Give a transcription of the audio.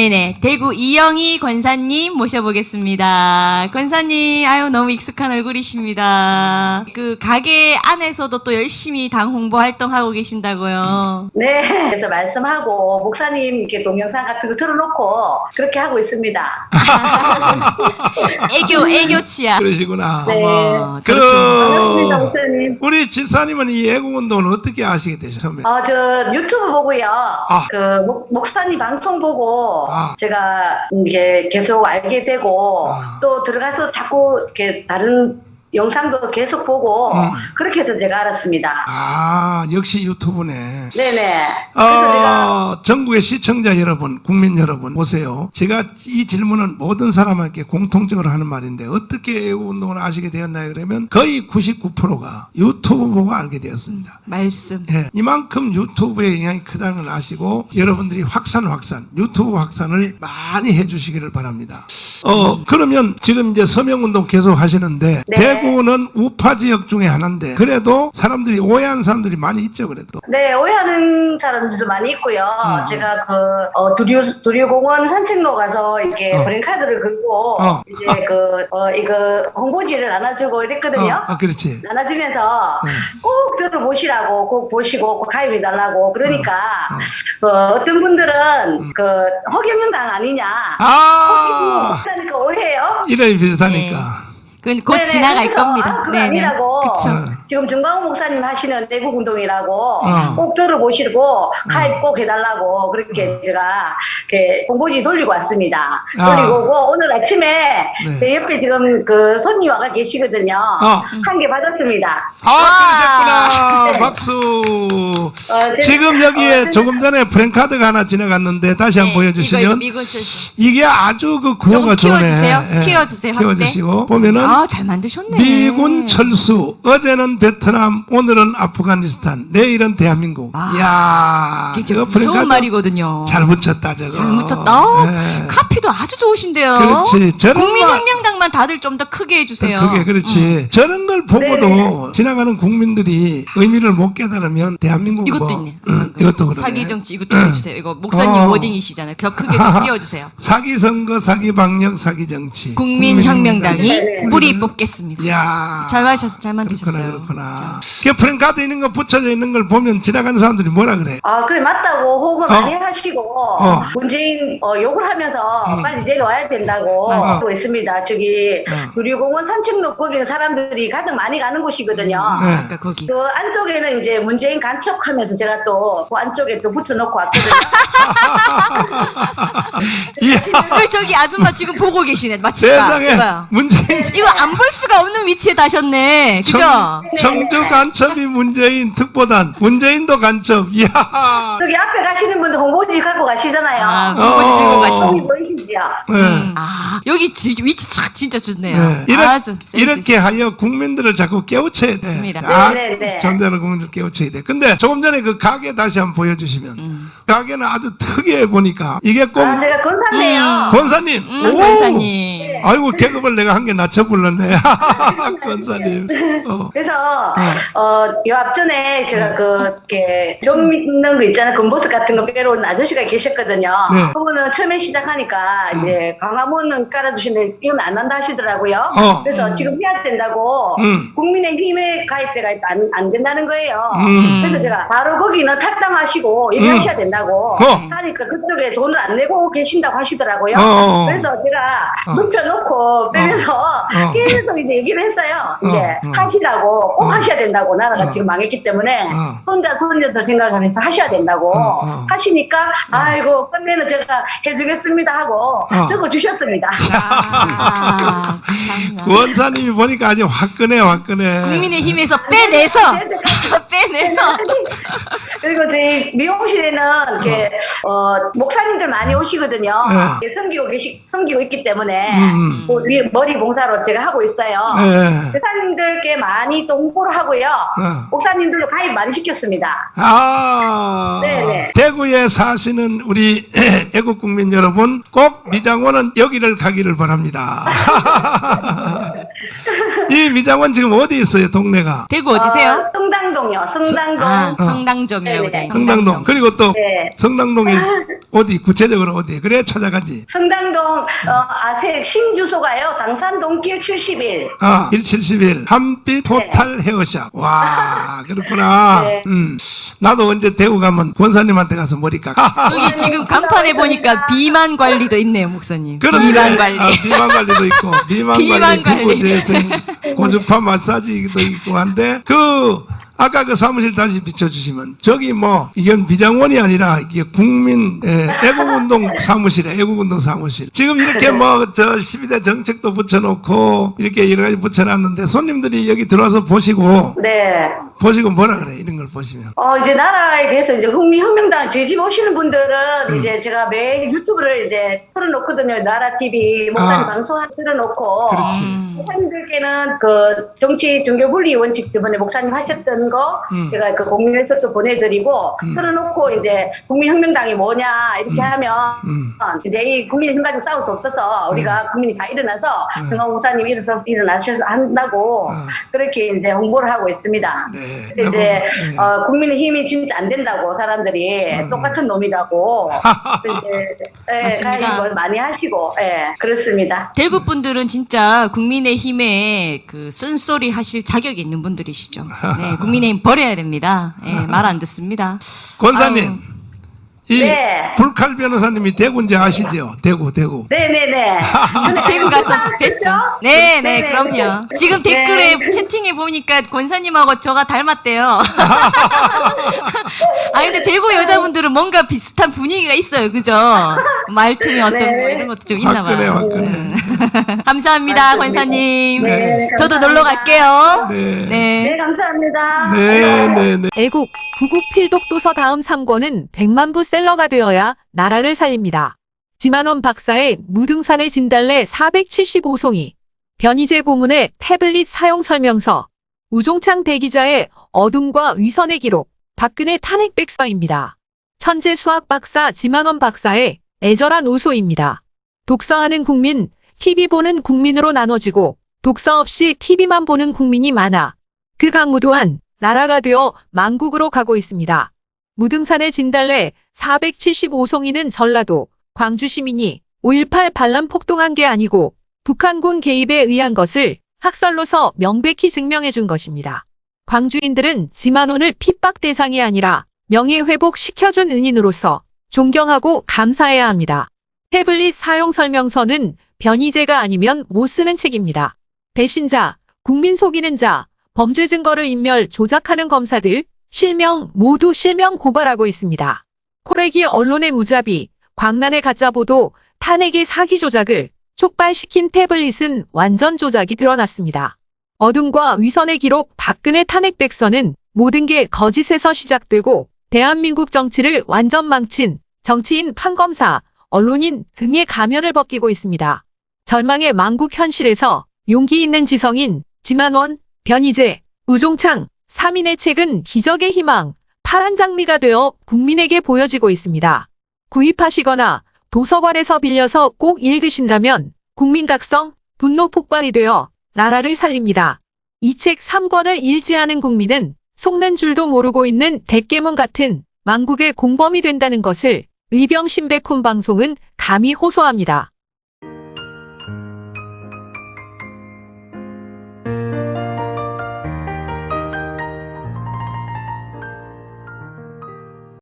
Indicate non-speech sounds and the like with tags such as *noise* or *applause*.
네네. 대구 이영희 권사님 모셔보겠습니다. 권사님, 아유, 너무 익숙한 얼굴이십니다. 그 가게 안에서도 또 열심히 당 홍보 활동하고 계신다고요. 네, 그래서 말씀하고 목사님 이렇게 동영상 같은 거 틀어놓고 그렇게 하고 있습니다. *laughs* 애교, 애교치야. 그러시구나. 네. 어머, 그. 반갑습니다, 목사님. 우리 집사님은 이 애국운동을 어떻게 아시게 되셨어요? 어, 저 유튜브 보고요. 아. 그 목, 목사님 방송 보고 아. 제가 이게 계속 알게 되고 아. 또 들어가서 자꾸 이렇게 다른 영상도 계속 보고 음. 그렇게 해서 제가 알았습니다. 아, 역시 유튜브네. 네네. 그래서 제가 어, 전국의 시청자 여러분, 국민 여러분, 보세요. 제가 이 질문은 모든 사람에게 공통적으로 하는 말인데, 어떻게 애국운동을 아시게 되었나요? 그러면 거의 99%가 유튜브 보고 알게 되었습니다. 말씀. 예, 이만큼 유튜브의 영향이 크다는 걸 아시고 여러분들이 확산 확산 유튜브 확산을 많이 해주시기를 바랍니다. 어 그러면 지금 이제 서명운동 계속 하시는데 네. 대 구는 우파 지역 중에 하나인데 그래도 사람들이 오해하는 사람들이 많이 있죠 그래도. 네, 오해하는 사람들도 많이 있고요. 음. 제가 그, 어, 두류, 두류공원 산책로 가서 이렇게 어. 브랜카드를 긁고, 어. 이제 그, 어, 이거 홍보지를 나눠주고 이랬거든요. 어, 어, 그렇지. 나눠주면서 음. 꼭 들어보시라고, 꼭 보시고, 꼭 가입해 달라고. 그러니까, 어. 어, 어떤 분들은 그, 허경영당 아니냐. 아 그러니까 오해요. 이름이 비슷하니까. 그건 곧 네네, 지나갈 그래서, 겁니다. 아, 그거 아니라고. 그쵸. 어. 지금 정광훈 목사님 하시는 내국 운동이라고 어. 꼭 들어보시고 가입 꼭 해달라고 그렇게 제가 이렇게 공보지 돌리고 왔습니다. 아. 돌리고 오고 오늘 아침에 네. 제 옆에 지금 그 손님 와가 계시거든요. 어. 한개 받았습니다. 아, 그러셨구나. 네. 박수. 어, 제- 지금 어, 여기에 제- 조금 전에 프랭카드가 하나 지나갔는데 다시 한번 네, 보여주시면 이거, 이거, 이게 아주 그 구호가 조금 좋네. 키워주세요. 예. 키워주세요, 확대. 키워주시고 보면은 아, 잘 만드셨네. 미군 철수 어제는 베트남 오늘은 아프가니스탄 내일은 대한민국. 아, 이야 이게 좀 무서운 말이거든요. 잘 붙였다 저거. 잘 묻혔다. 어, 예. 카피도 아주 좋으신데요. 그렇지. 저런 국민혁명당만 다들 좀 더 크게 해주세요. 그게 그렇지. 저런 걸 보고도 네. 지나가는 국민들이 의미를 못 깨달으면 대한민국 이것도 뭐, 있네. 응, 이것도 그러네. 사기 정치 이것도 해주세요. 이거 목사님 어. 워딩이시잖아요. 더 크게 좀 *laughs* 띄워주세요. 사기 선거, 사기 방역, 사기 정치. 국민혁명당이 네. 뿌리 뽑겠습니다. 이야. 잘 마셨어, 잘 만드셨어요. 그렇구나, 그렇구나. 그 프랭카드 있는 거 붙여져 있는 걸 보면 지나가는 사람들이 뭐라 그래? 아, 그래, 맞다고 호흡을 어. 많이 하시고, 어. 문재인, 어, 욕을 하면서 음. 빨리 내려와야 된다고 맞아. 하고 있습니다. 저기, 어. 두류공원 산책로 거기는 사람들이 가장 많이 가는 곳이거든요. 네. 아까 거기. 그 안쪽에는 이제 문재인 간척하면서 제가 또 그 안쪽에 또 붙여놓고 왔거든요. 이야. *laughs* 그 저기 아줌마 지금 보고 계시네. 마치가. 세상에 이거요. 문재인 이거 안 볼 수가 없는 위치에 다셨네. 그죠? 청, 주 간첩이 문재인 특보단 문재인도 간첩. 이야. 저기 앞에 가시는 분들 홍보지 갖고 가시잖아요. 아, 어. 공포지 들고 가시네. 보이시죠? 네. 아, 여기 지- 위치 참 진짜 좋네요. 네. 이렇, 아주 센스 이렇게 하여 국민들을 자꾸 깨우쳐야 돼. 맞습니다. 아, 네, 네, 네. 잠자는 국민들 깨우쳐야 돼. 근데 조금 전에 그 가게 다시 한번 보여주시면 음. 가게는 아주 특이해 보니까 이게 꼭 아, 제가 건사네요. 권사님. 음, 오! 권사님. 아이고 계급을 내가 한 개 낮춰 불렀네. 권사님. 어. 그래서 어, 요 앞전에 제가 그 이렇게 좀 있는 거 있잖아요. 금보스 같은 거 빼러 온 아저씨가 계셨거든요. 네. 음. 그분은 처음에 시작하니까 이제 광화문은 깔아주시는데 이건 안 한다 하시더라고요. 어. 그래서 지금 해야 된다고 음. 국민의힘에 가입돼가 안, 안 된다는 거예요. 음. 그래서 제가 바로 거기는 탈당하시고 얘기하셔야 된다고 어. 하니까 그쪽에 돈을 안 내고 계신다고 하시더라고요. 어, 어, 어. 그래서 제가 어. 눕혀 놓고 빼면서 어. *laughs* 계속 이제 얘기를 했어요. 이제 어, 어. 하시라고 꼭 어. 하셔야 된다고 나라가 어. 지금 망했기 때문에 어. 혼자 손녀들 생각하면서 하셔야 된다고 어, 어. 하시니까 아이고 끝내는 제가 해주겠습니다 하고 어. 적어주셨습니다. 아, 참나. 원사님이 보니까 아주 화끈해 화끈해. 국민의힘에서 빼내서 *laughs* 빼내서 그리고 저희 미용실에는 이렇게 어, 목사님들 많이 오시거든요. 네. 이렇게 섬기고 계시 섬기고 있기 때문에 음. 그 위- 머리 봉사로 제가 하고 있어요. 네. 목사님들께 많이 또 홍보를 하고요. 어. 목사님들로 가입 많이 시켰습니다. 아, 네네. 대구에 사시는 우리 *clears throat* 애국 국민 여러분, 꼭 미장원은 여기를 가기를 바랍니다. *laughs* 이 미장원 지금 어디 있어요, 동네가? 대구 어디세요? 어, 성당동이요. 성당동. 아, 성당점이요. 성당동이라고 네, 돼. 성당동. 그리고 또 네. 성당동에 *laughs* 어디 구체적으로 어디 그래 찾아가지. 성당동 어, 아세 신주소가요. 당산동 길 71. 아, 171 한빛 토탈 헤어샵. 와, *laughs* 그렇구나. 네. 음. 나도 언제 대구 가면 권사님한테 가서 머리 깎아. 여기 지금 간판에 보니까 *laughs* 비만 관리도 있네요, 목사님. 그런데 비만 관리. 아, 비만 관리도 있고 비만, 비만 관리, 관리. 재생, *laughs* 고주파 마사지도 있고 한데 그 아까 그 사무실 다시 비춰주시면 저기 뭐 이건 비장원이 아니라 이게 국민 예, 애국운동 사무실에 애국운동 사무실 지금 이렇게 뭐저 12대 정책도 붙여놓고 이렇게 여러 가지 붙여놨는데 손님들이 여기 들어와서 보시고 네. 보시고 뭐라 그래 이런 걸 보시면 어, 이제 나라에 대해서 이제 국민혁명당 저희 집 오시는 분들은 음. 이제 제가 매일 유튜브를 이제 틀어놓거든요. 나라 TV 목사님 아. 방송 한 틀어놓고. 그렇지. 목사님들께는 그 정치 종교 분리 원칙 저번에 목사님 하셨던 거 음. 제가 그 공유해서 또 보내드리고 틀어놓고 이제 국민혁명당이 뭐냐 이렇게 하면 음. 이제 이 국민의 힘가지고 싸울 수 없어서 우리가 국민이 다 일어나서 정강 목사님 일어서 일어나셔서 한다고 아. 그렇게 이제 홍보를 하고 있습니다. 네. 근데 이제 네. 어, 국민의힘이 진짜 안 된다고 사람들이 똑같은 놈이라고 *laughs* 이제 예, 맞습니다. 가지 걸 많이 하시고 예 그렇습니다. 대구 분들은 진짜 국민의힘에 그 쓴소리 하실 자격이 있는 분들이시죠. 네, *laughs* 국민의힘 버려야 됩니다. 예, 말 안 듣습니다. 권사님 이 네. 불칼 변호사님이 대구인지 아시죠? 대구 대구 네네네. *laughs* 대구 가서 뵀죠. 네, 네, 네네. 그럼요. 지금 네. 댓글에 채팅해 보니까 권사님하고 저가 닮았대요. *laughs* 아 근데 대구 여자분들은 뭔가 비슷한 분위기가 있어요, 그죠? 말투미 어떤 네. 거 이런 것도 좀 있나 화끈해 봐요. 화끈해 *laughs* 감사합니다, 권사님. 네, 저도 감사합니다. 놀러 갈게요. 네. 네. 네 감사합니다. 네, 네, 네. 애국, 구국 필독도서 다음 3권은 100만 부 셀 러가 되어야 나라를 살립니다. 지만원 박사의 무등산의 진달래 475송이, 변희재 고문의 태블릿 사용 설명서, 우종창 대기자의 어둠과 위선의 기록, 박근혜 탄핵 백서입니다. 천재 수학 박사 지만원 박사의 애절한 우소입니다. 독서하는 국민, TV 보는 국민으로 나눠지고, 독서 없이 TV만 보는 국민이 많아 그 강무도한 나라가 되어 망국으로 가고 있습니다. 무등산의 진달래 475송이는 전라도, 광주 시민이 5.18 반란 폭동한 게 아니고 북한군 개입에 의한 것을 학설로서 명백히 증명해 준 것입니다. 광주인들은 지만원을 핍박 대상이 아니라 명예 회복 시켜준 은인으로서 존경하고 감사해야 합니다. 태블릿 사용 설명서는 변희재가 아니면 못 쓰는 책입니다. 배신자, 국민 속이는 자, 범죄 증거를 인멸, 조작하는 검사들, 실명, 모두 실명 고발하고 있습니다. 코레기 언론의 무자비, 광란의 가짜 보도, 탄핵의 사기 조작을 촉발시킨 태블릿은 완전 조작이 드러났습니다. 어둠과 위선의 기록 박근혜 탄핵 백서는 모든 게 거짓에서 시작되고 대한민국 정치를 완전 망친 정치인 판검사, 언론인 등의 가면을 벗기고 있습니다. 절망의 망국 현실에서 용기 있는 지성인 지만원, 변희재, 우종창, 3인의 책은 기적의 희망, 파란 장미가 되어 국민에게 보여지고 있습니다. 구입하시거나 도서관에서 빌려서 꼭 읽으신다면 국민각성, 분노 폭발이 되어 나라를 살립니다. 이 책 3권을 읽지 않은 국민은 속는 줄도 모르고 있는 대깨문 같은 망국의 공범이 된다는 것을 의병신백훈 방송은 감히 호소합니다.